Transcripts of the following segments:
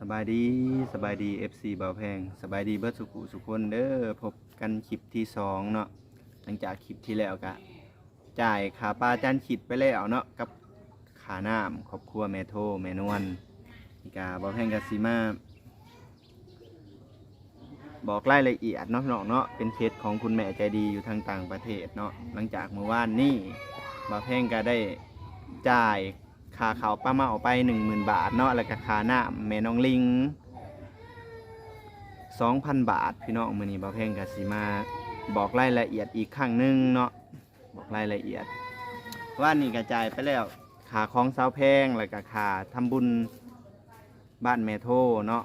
สบายดีสบายดี FC บ่าวแพงสบายดีเบิร์ดสุขุสุขคนเด้อพบกันคลิปที่สองเนาะหลังจากคลิปที่แล้วกะจ่ายขาปลาจานขิดไปแล้วเนาะกับขาน้ำครอบครัวแม่โทแม่นวลนี่กาบ่าวแพงกะสีมาบอกรายละเอียดเนาะพี่น้องเนาะเป็นเคสของคุณแม่ใจดีอยู่ทางต่างประเทศเนาะหลังจากเมื่อวานนี้บ่าวแพงก็ได้จ่าย ค่าเขาป้าเมาไปหนึ่งหมื่นบาทเนาะแล้วก็ค่าน้ำแม่น้องลิงสองพันบาท พี่น้องมือนี้บ่าเพ่งกับสีมาบอกรายละเอียดอีกครั้งหนึ่งเนาะบอกรายละเอียด ว่านี่กระจายไปแล้วค่าของสาวแพงแล้วก็ค่าทำบุญบ้านแม่โทเนาะ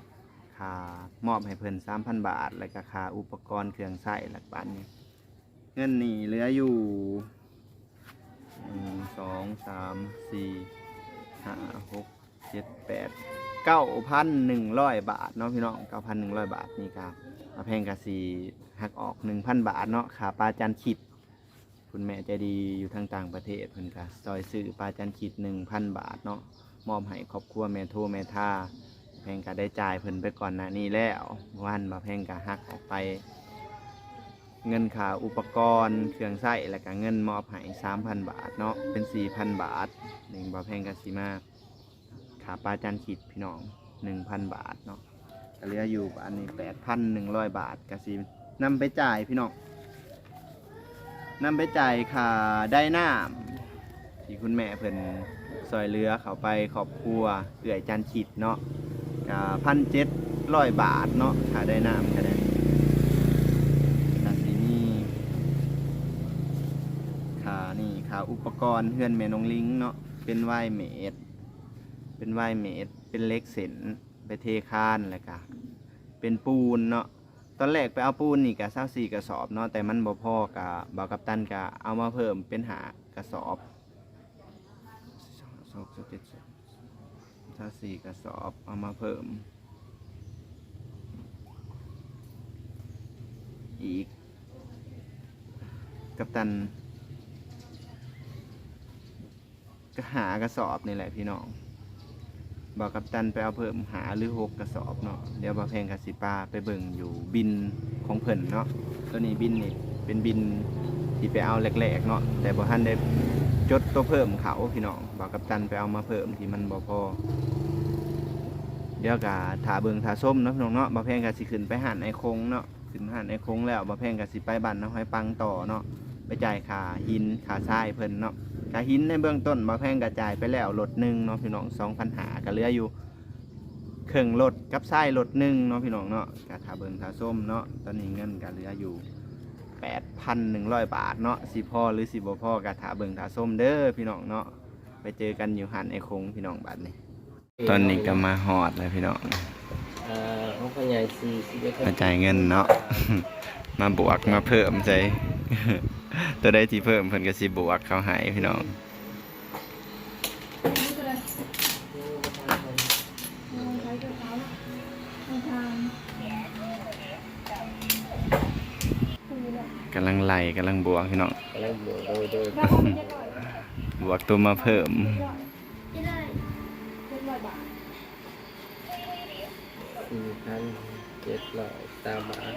ค่ามอบให้เพิ่นสามพันบาท แล้วก็ค่าอุปกรณ์เครื่องใช้หลักบ้านนี้เงินนี่เหลืออยู่หนึ่งสองสามสี่ ห้าหกเจ็ดแปดเก้าพันหนึ่งร้อยบาทเนาะพี่น้องเก้าพันหนึ่งร้อยบาทนี่ครับมาแพงกะสีหักออกหนึ่งพันบาทเนาะขาปลาจันขิด คุณแม่ใจดีอยู่ทางต่างประเทศเพิ่นกะซอยซื้อปลาจันขิดหนึ่งพันบาทเนาะมอบให้ครอบครัวแม่โทแม่ท่าแพงกะได้จ่ายเพิ่นไปก่อนหน้านี้แล้ววันมาแพงกะหักออกไป เงินค่าอุปกรณ์เครื่องใช้แล้วก็เงินมอบให้สามพันบาทเนาะเป็นสี่พันบาทหนึ่งบาแพงกะสีมาขาปลาจานขีดพี่น้องหนึ่งพันบาทเนาะเหลืออยู่อันนี้แปดพันหนึ่งร้อยบาทกะสีนำไปจ่ายพี่น้องนำไปจ่ายค่าได้น้ำที่คุณแม่เพิ่นซอยเรือเขาไปขอบครัวเอื่อยจานขีดเนาะกะพันเจ็ดร้อยบาทเนาะค่าได้น้ำก็ได้ กาสีนี่ขานี่ขา อุปกรณ์เฮือนแม่นองลิงเนาะเป็นไวายเมดเป็นไวายเมดเป็นเล็กเส้นไปเทคานแล้วก็เป็นปูนเนาะตอนแรกไปเอาปูนนี่กะเศร้าสี่กระสอบเนาะแต่มันบ่พอกะบาวกับตันกะเอามาเพิ่มเป็นหากระสอบสองเจ็ดเศร้าสี่กระสอบเอามาเพิ่ม อีกกัปตัน ก็ หากระสอบนี่แหละพี่น้องบอกกัปตันไปเอาเพิ่มหาหรือหกกระสอบเนาะเดี๋ยวบาเพลงกับสิปาไปเบิ่งอยู่บินของเพิ่นเนาะตัวนี้บินนี่เป็นบินที่ไปเอาแรกๆเนาะแต่บ่ทันได้จดตัวเพิ่มเขาพี่น้องบอกกัปตันไปเอามาเพิ่มที่มันบ่พอเดี๋ยวกะถาเบิงถาส้มเนาะพี่น้องเนาะบ่แพลงกะสิขึ้นไปหันไอคงเนาะขึ้นหันไอคงแล้วบ่แพลงกะสิไปบันน้ำห้ปังต่อเนาะไปจ่ายค่าหินค่าทรายเพิ่นเนาะ ค่าหินในเบื้องต้นบ่แพงกะจ่ายไปแล้วรถหนึ่งเนาะพี่น้องสองพันหาก็เหลืออยู่เครื่องรถกับทรายรถหนึ่งเนาะพี่น้องเนาะกะถาเบิงถาส้มเนาะตอนนี้เงินกะเหลืออยู่แปดพันหนึ่งร้อยบาทเนาะสิพ่อหรือสิบ่พ่อกะถาเบิงถาส้มเด้อพี่น้องเนาะไปเจอกันอยู่หันไอคงพี่น้องบัดนี้ตอนนี้ก็มาหอดเลยพี่น้องเอ่อของพ่อใหญ่สี่สิบเอ็ดมาจ่ายเงินเนาะ มาบวกมาเพิ่มใจ ตัวได้ที่เพิ่มเพิ่นก็สิบวกเขาให้พี่น้องกำลังไล่กำลังบวกพี่น้องกำลังบวกโดยโดยบวกตัวมาเพิ่มสี่พันเจ็ดร้อยสามบาท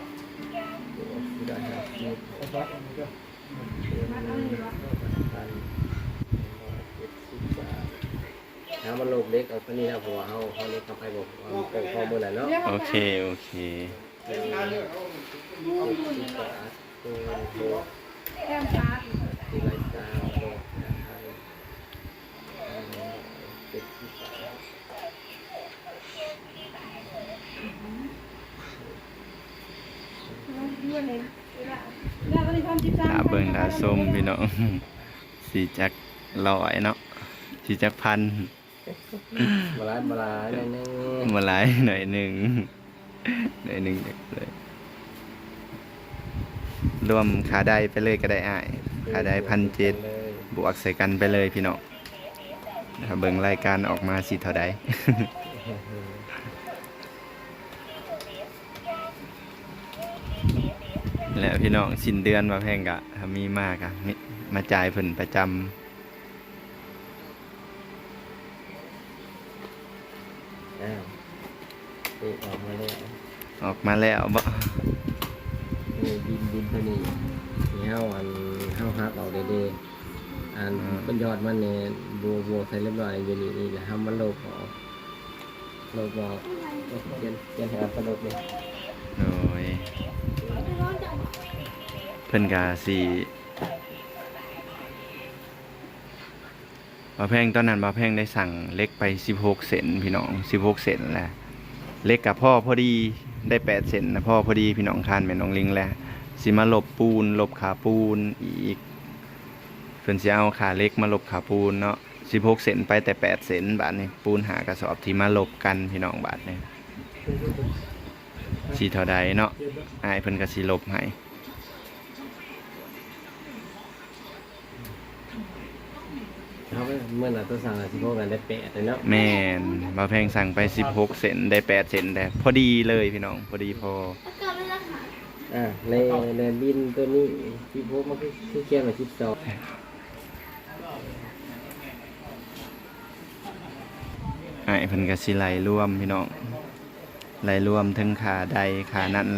บวกสี่ร้อยห้าสิบ ถ้ามันลงเล็กเอาคนนี้นะเพราะว่าเขาเขาเล็กเขาไปบอกว่ามันเป็นข้อมูลแหละเนาะโอเค โอเคเจ็ดสิบบาทตัวตัวสี่ร้อยสามฟ้าดสิบบาท ตาเบิ่งตาส้มพี่น้องสีจักลอยเนาะสีจักพันมาลายมาลายแน่แน่มาหลายหน่อยหนึ่งหน่อยหนึ่งเลยรวมขาได้ไปเลยก็ได้อ้ายขาได้พันเจ็ดเลยบวกใส่กันไปเลยพี่น้องถ้าเบิ่งรายการออกมาสิเท่าใด แล้วพี่น้องสิ้นเดือนมาแพงกะถ้ามีมากอะมิมาจ่ายเพิ่นประจำอ้าวนี่ออกมาแล้วออกมาแล้วบ่นี่บินบินตัวนี้นี่เฮาอันเฮาฮักออกเด้ๆอันเป็นยอดมันเนี่ยบัวบัวใส่เรียบร้อยอยู่นี่นี่แหละทำมันโลกออกโลกออกเขียนเขียนให้อันตลกเลยโอ้ย เพิ่นก็สิบ่าแพงตอนนั้นบาแพงได้สั่งเล็กไป 16 เซนพี่น้อง 16 เซนแหละเล็กกับพ่อพอดีได้8เซนนะพ่อพอดีพี่น้องคานแม่น้องลิงแหละสิมาลบปูนลบขาปูนอีกเพิ่นสิเอาขาเล็กมาลบขาปูนเนาะ16 เซนไปแต่ 8 เซนบาทนี่ปูนหากระสอบที่มาลบกันพี่น้องบาทนี่สิเท่าใดเนาะอายเพิ่นก็สิลบให้ เขาไปเมื่อน่ะตัวสั่งอะสิพวกกันได้แปดเลยเนาะแม่นบ่าวแพงสั่งไป 16 เซนได้ 8 เซนแต่พอดีเลยพี่น้องพอดีพออ่าในในบินตัวนี้สิพวกมันคือคือเขียนไว้สิบสองอายเพิ่นก็สิไล่รวมพี่น้องไล่รวมทั้งขาใดขานั้น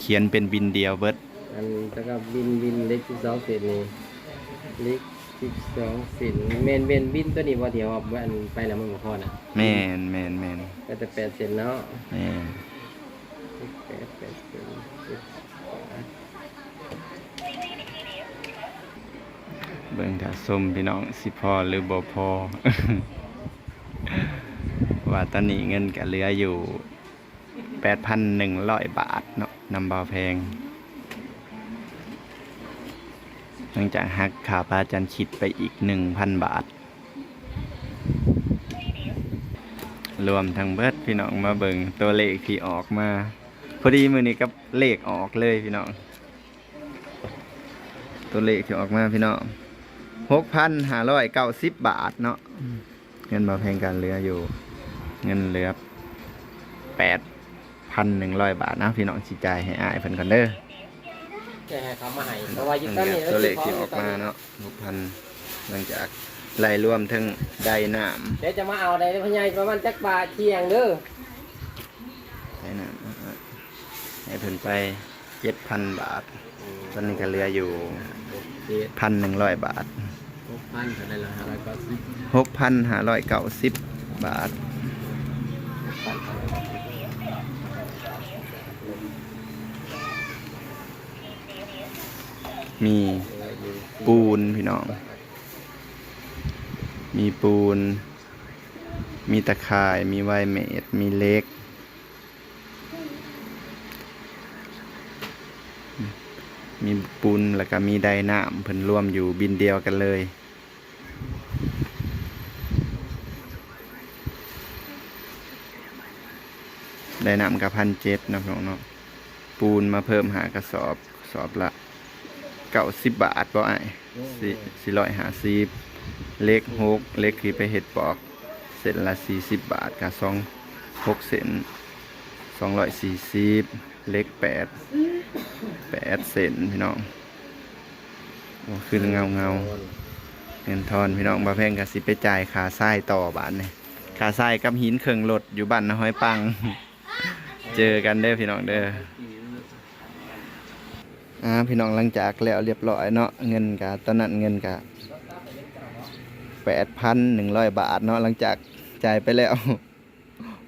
เขียนเป็นบินเดียวเบิดอันแล้วก็บินบินเล็กสิบสองเศษนี่เล็ก สิบสองเศษเมนเมนบินตัวนี้ว่าเดียวอะอันไปแล้วมันบ่พอน่ะแม่นแม่นแม่นก็จะแปดเศษเนาะแม่นแปดแปดเศษสิบเบิ่งถ้าส้มพี่น้องสิพอหรือบ่พอ ว่าตอนนี้เงินก็เหลืออยู่ 8,100 บาทเนาะนำบ่าวแพง หลังจากหักค่าปลาจันคิดไปอีก 1,000 บาท รวมทั้งเบิดพี่น้องมาเบิงตัวเลขที่ออกมา พอดีมือนี้กับเลขออกเลยพี่น้อง ตัวเลขที่ออกมาพี่น้องหกพันห้าร้อยเก้าสิบบาทเนาะเงินมาแพงกันเหลืออยู่ เงินเหลือแปดพันหนึ่งร้อยบาทนะพี่น้องสิจ่ายให้อายเพิ่นกันเด้อ จะให้เขามาให้เพราะว่ายึดอันต้นนี้นี่ตัวเลขที่ออกมาเนาะหกพันหลังจากไล่รวมทั้งได้น้เดี๋ยวจะมาเอาได้พญายประมาณจักบาทเที่ยงเด้อำได้น้ำให้เพิ่นไปเจ็ดพันบาท ตอนนี้ก็เหลืออยู่เจ็ดพันหนึ่งร้อยบาทหกพันเท่าไหร่ละห้าร้อยเก้าสิบหกพันห้าร้อยเก้าสิบบาท พันเท่าไหร่ มีปูนพี่น้อง มีปูน มีตะข่าย มีไวเมดมีเล็ก มีปูนแล้วก็มีไดน้ำเพิ่นร่วมอยู่บินเดียวกันเลยไดน้ำกับพันเจ็ดนะพี่น้องเนาะปูนมาเพิ่มหากระสอบสอบละ เก้าสิบบาทบ่ไอ้สี่สี่ร้อยห้าสิบเล็กหกเล็กคือไปเห็ดปอกเส้นละสี่สิบบาทกับสองหกเส้นสองร้อยสี่สิบเล็กแปดแปดเส้นพี่น้องโอ้ขึ้นเงาเงาเงินทอนพี่น้องบาแพงกับสิไปจ่ายขาทรายต่อบาทเนี่ยขาทรายกับหินเคิงรถอยู่บ้านนะห้อยปัง เจอกันเด้อพี่น้องเด้อ อ่าพี่น้องหลังจากแล้วเรียบร้อยเนาะเงินกะตอนนั้นเงินกะแปดพันหนึ่งร้อยบาทเนาะหลังจากจ่ายไปแล้ว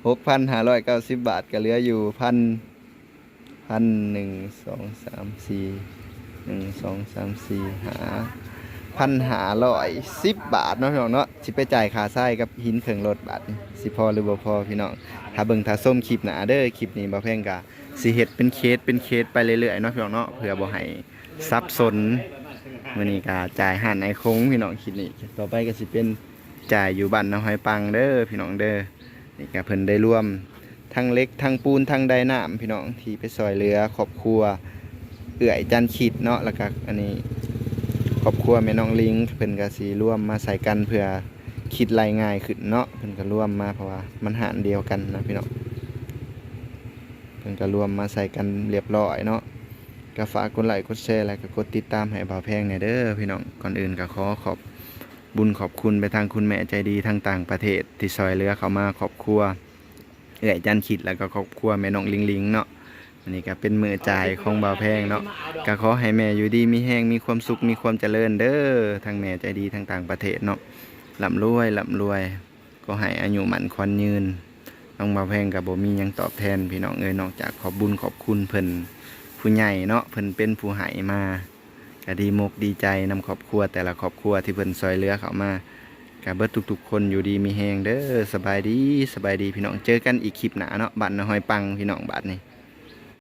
หกพันห้าร้อยเก้าสิบบาทก็เหลืออยู่พันพันหนึ่งสองสามสี่หนึ่งสองสามสี่หา พันหาร้อยสิบบาทเนาะพี่น้องเนาะสิไปจ่ายค่าไส้กับหินเครื่งรถบาทสิพอหรือบ่พอพี่น้องถ้าเบิ่งถ้าส้มคลิปหนาเด้อคลิปนี้บ่แพงกะสิเฮ็ดเป็นเคสเป็นเคสไปเรื่อยๆเนาะพี่น้องเนาะเพื่อบ่ให้ซับซนมื้อนี้ก็จ่ายหันไอคงพี่น้องคิดนี่ต่อไปก็สิเป็นจ่ายอยู่บ้านน้ำหอยปังเด้อพี่น้องเด้อนี่ก็เพิ่นได้ร่วมทั้งเล็กทั้งปูนทั้งไดน้ำพี่น้องที่ไปซอยเรือครอบครัวเอื้อยจันขิดเนาะแล้วก็อันนี้ ครอบครัวแม่น้องลิงเพิ่นก็สิร่วมมาใส่กันเพื่อคิดรายง่ายขึ้นเนาะเพิ่นก็ร่วมมาเพราะว่ามันหารเดียวกันนะพี่น้องเพิ่นก็รวมมาใส่กันเรียบร้อยเนาะก็ฝากกดไลค์กดแชร์แล้วก็กดติดตามให้บ่าวแพงหน่อยเด้อพี่น้องก่อนอื่นก็ขอขอบบุญขอบคุณไปทางคุณแม่ใจดีทางต่างประเทศที่ซอยเหลือเขามาครอบครัวเอื้อยจันขิดแล้วก็ครอบครัวแม่น้องลิงลิงเนาะ อันนี้ก็เป็นมือจ่ายของบ่าวแพงเนาะก็ขอให้แม่อยู่ดีมีแห้งมีความสุขมีความเจริญเด้อทั้งแม่ใจดีทั้งต่างประเทศเนาะร่ำรวยร่ำรวย ก็ให้อายุหมันควันยืนน้องบ่าวแพงก็บ่มีหยังตอบแทนพี่น้องเอ้ยนอกจากขอบบุญขอบคุณเพิ่นผู้ใหญ่เนาะเพิ่นเป็นผู้ให้มาก็ดีมกดีใจนำครอบครัวแต่ละครอบครัวที่เพิ่นซอยเหลือเขามากาเบิดทุกๆ คนอยู่ดีมีแหงเด้อสบายดีสบายดีพี่น้องเจอกันอีกคลิปหนาเนาะบัตรหอยปังพี่น้องบัตรนี่